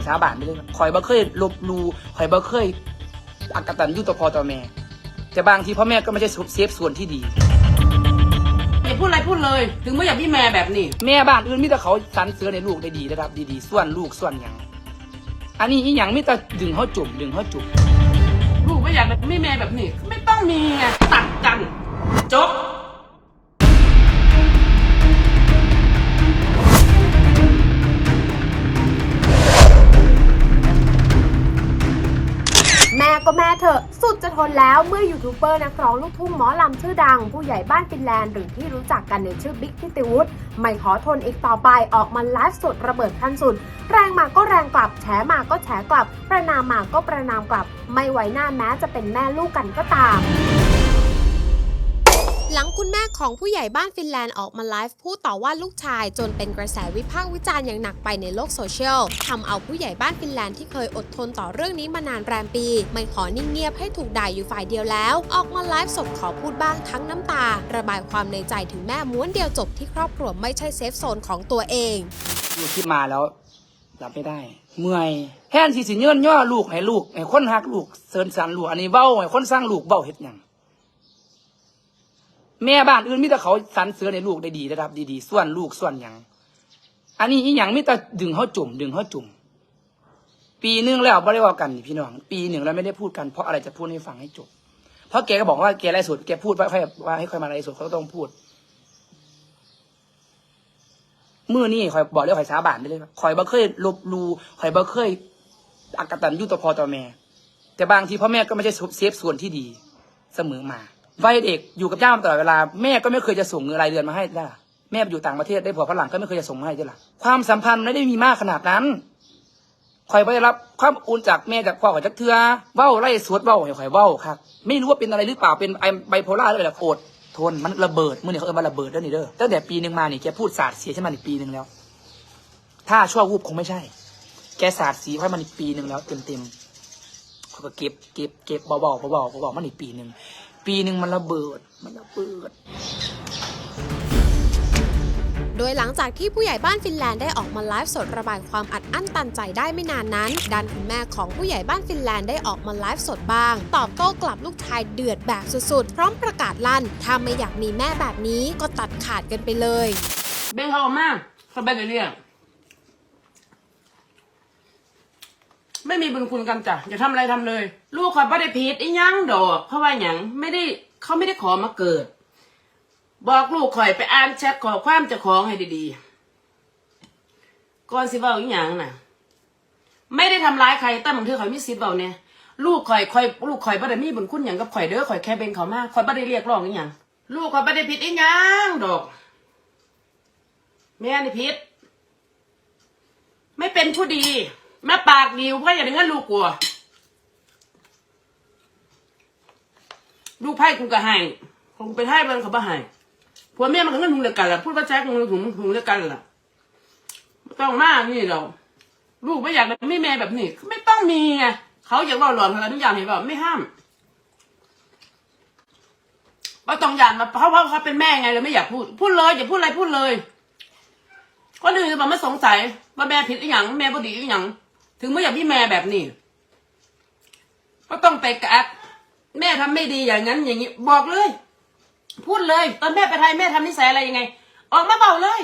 อยสาบานไปเลยคอยบ่เคยลบหลูคอยบ่เคยอักตันยูต่อพ่อต่อแม่ แต่บางทีพ่อแม่ก็ไม่ใช่เซฟส่วนที่ดีอย่าพูดอะไรพูดเลย ถึงไม่อยากพี่แม่แบบนี้ แม่บ้านอื่นมีแต่เขาสรรเสริญในลูกได้ดีนะครับ ดีๆส่วนลูกส่วนหยังอันนี้อีหยังมีแต่ดึงเขาจุ่มดึงเขาจุ่มลูกไม่อยากแบบไม่แม่แบบนี้ ไม่ต้องมีไงตัดกันจบ สุดจะทนแล้วเมื่อยูทูบเบอร์นักร้องลูกทุ่งหมอลำชื่อดัง ผู้ใหญ่บ้านฟินแลนด์หรือที่รู้จักกันในชื่อบิ๊กทิติวุฒิไม่ขอทนอีกต่อไปออกมาไลฟ์สดระเบิดขั้นสุด แรงมาก็แรงกลับแฉมาก็แฉกลับ ประนามมาก็ประนามกลับ ไม่ไว้หน้าแม้จะเป็นแม่ลูกกันก็ตาม หลังคุณแม่ของผู้ใหญ่บ้านฟินแลนด์ออกมาไลฟ์พูดต่อว่าลูกชายจนเป็นกระแสวิพากษ์วิจารณ์อย่างหนักไปในโลกโซเชียลทำเอาผู้ใหญ่บ้านฟินแลนด์ที่เคยอดทนต่อเรื่องนี้มานานแรมปี ไม่ขอนิ่งเงียบให้ถูกด่ายอยู่ฝ่ายเดียวแล้ว ออกมาไลฟ์สดขอพูดบ้างทั้งน้ำตา ระบายความในใจถึงแม่ม้วนเดียวจบที่ครอบครัวไม่ใช่เซฟโซนของตัวเองลูกที่มาแล้วรับไม่ได้ เมื่อยแทนที่สิเงื่อนย่อลูกให้ลูกให้คนหักลูกเสริญสรรลูกอันนี้เบ้าให้คนสร้างลูกเบ้าเฮ็ดยัง แม่บ้านอื่นมีแต่เขาสรรเสริญในลูกได้ดีนะครับดีๆส่วนลูกส่วนหยัง อันนี้อีหยังมีแต่ดึงเขาจุ่ม ดึงเขาจุ่ม ปีหนึงแล้วไม่ได้ว่ากันพี่น้อง ปีหนึ่งเราไม่ได้พูดกันเพราะอะไรจะพูดให้ฟังให้จบ เพราะแกก็บอกว่าแกไล่สดแกพูดว่าให้ว่าให้ใครมาไล่สดเขาต้องพูดเมื่อนี่คอยบอกเรื่องคอยสาบานไปเลยคอยบ่เคยลบลูคอยบ่เคยอักตันยูต่อพ่อต่อแม่ แต่บางทีพ่อแม่ก็ไม่ใช่เซฟส่วนที่ดีเสมอมา วัยเด็กอยู่กับย่ามาตลอดเวลาแม่ก็ไม่เคยจะส่งเงินรายเดือนมาให้ได้ะแม่ไปอยู่ต่างประเทศได้ผัวฝรั่งก็ไม่เคยจะส่งมาให้ได้ละความสัมพันธ์ไม่ได้มีมากขนาดนั้นคอยไปรับความอุ่นจากแม่จากพ่อของจักเทือเว้าไล่สวดเว้าคอยเว้าครับไม่รู้ว่าเป็นอะไรหรือเปล่าเป็นไอไบโพล่าหรืออะไรโอดทนมันระเบิดมื่อเนี่ยเขาเออมาระเบิดแล้วนี่เด้อตั้งแต่ปีหนึ่งมานี่แกพูดศาสตร์เสียใช่ไหมอีกปีหนึ่งแล้ว ถ้าชั่ววูบคงไม่ใช่ แกสาดสีให้มันอีกปีหนึ่งแล้วเต็มเต็มๆเขาก็เก็บเก็บเก็บเบาๆเบาๆเบาๆมันอีกปีหนึ่ง ปีหนึ่งมันระเบิด มันระเบิด โดยหลังจากที่ผู้ใหญ่บ้านฟินแลนด์ได้ออกมาไลฟ์สดระบายความอัดอั้นตันใจได้ไม่นานนั้นด้านคุณแม่ของผู้ใหญ่บ้านฟินแลนด์ได้ออกมาไลฟ์สดบ้าง ตอบโต้กลับลูกชายเดือดแบบสุดๆ พร้อมประกาศลั่น ถ้าไม่อยากมีแม่แบบนี้ก็ตัดขาดกันไปเลย เบ่งเขาออกมาเขาไปเรื่อยๆ ไม่มีบุญคุณกันจ้ะอย่าทำอะไรทำเลย ลูกเขาไม่ได้ผิดอีหยังดอก เพราะว่าหยังไม่ได้เขาไม่ได้ขอมาเกิด บอกลูกข่อยไปอ่านแชทขอความเจะของให้ดีๆก่อนสิเว้าอีหยังน่ะ ไม่ได้ทำร้ายใครแต่บางทีข่อยมีสิทธิ์เว้าเนี่ยลูกข่อยข่อยลูกข่อยบ่ได้มีบุญคุณหยังกับข่อยเด้อข่อยแค่เบ่งเขามาข่อยบ่ได้เรียกร้องอีหยังลูกข่อยบ่ได้ผิดอีหยังดอก แม่นี่พิษไม่เป็นผู้ดี แม่ปากดีเพราะอย่างนั้นลูกกลัวลูกไพ่กูก็ให้คงไปให้บิ้งเขาบ่ให้ผัวแม่มันก็เงินหุงเดียวกันล่ะพูดว่าแจ๊กมึงหุงหุงเดียวกันล่ะไม่ต้องมากนี่เราลูกไม่อยากไม่แม่แบบนี้ไม่ต้องมีไงเขาอยากเว่าหลอนอะไรทุกอย่างเห็นป่าไม่ห้ามว่าต้องอย่างมาเพราะว่าเขาเป็นแม่ไงเราไม่อยากพูด พูดเลยอย่าพูดอะไรพูดเลยคนอื่นจะบอกไม่สงสัยว่าแม่ผิดอีหยังแม่บดีอีหยัง ถึงไม่อยากพี่แม่แบบนี้ ก็ต้องไปกักแม่ทำไม่ดีอย่างนั้น อย่างนี้ บอกเลย พูดเลย ตอนแม่ไปไทยแม่ทำนิสัยอะไรยังไง ออกมาเบาเลย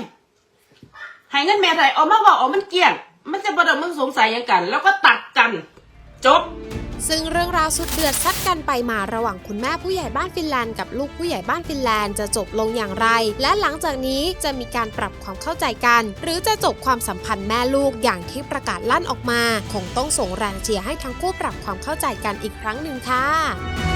ให้เงินแม่ไทยออกมาเบาออกมันเกลี้ยง มันจะประเดิมมึงสงสัยอย่างกัน แล้วก็ตัดกัน จบ ซึ่งเรื่องราวสุดเดือดซัดกันไปมาระหว่างคุณแม่ผู้ใหญ่บ้านฟินแลนด์กับลูกผู้ใหญ่บ้านฟินแลนด์จะจบลงอย่างไร และหลังจากนี้จะมีการปรับความเข้าใจกัน หรือจะจบความสัมพันธ์แม่ลูกอย่างที่ประกาศลั่นออกมา คงต้องส่งแรงเชียร์ให้ทั้งคู่ปรับความเข้าใจกันอีกครั้งหนึ่งค่ะ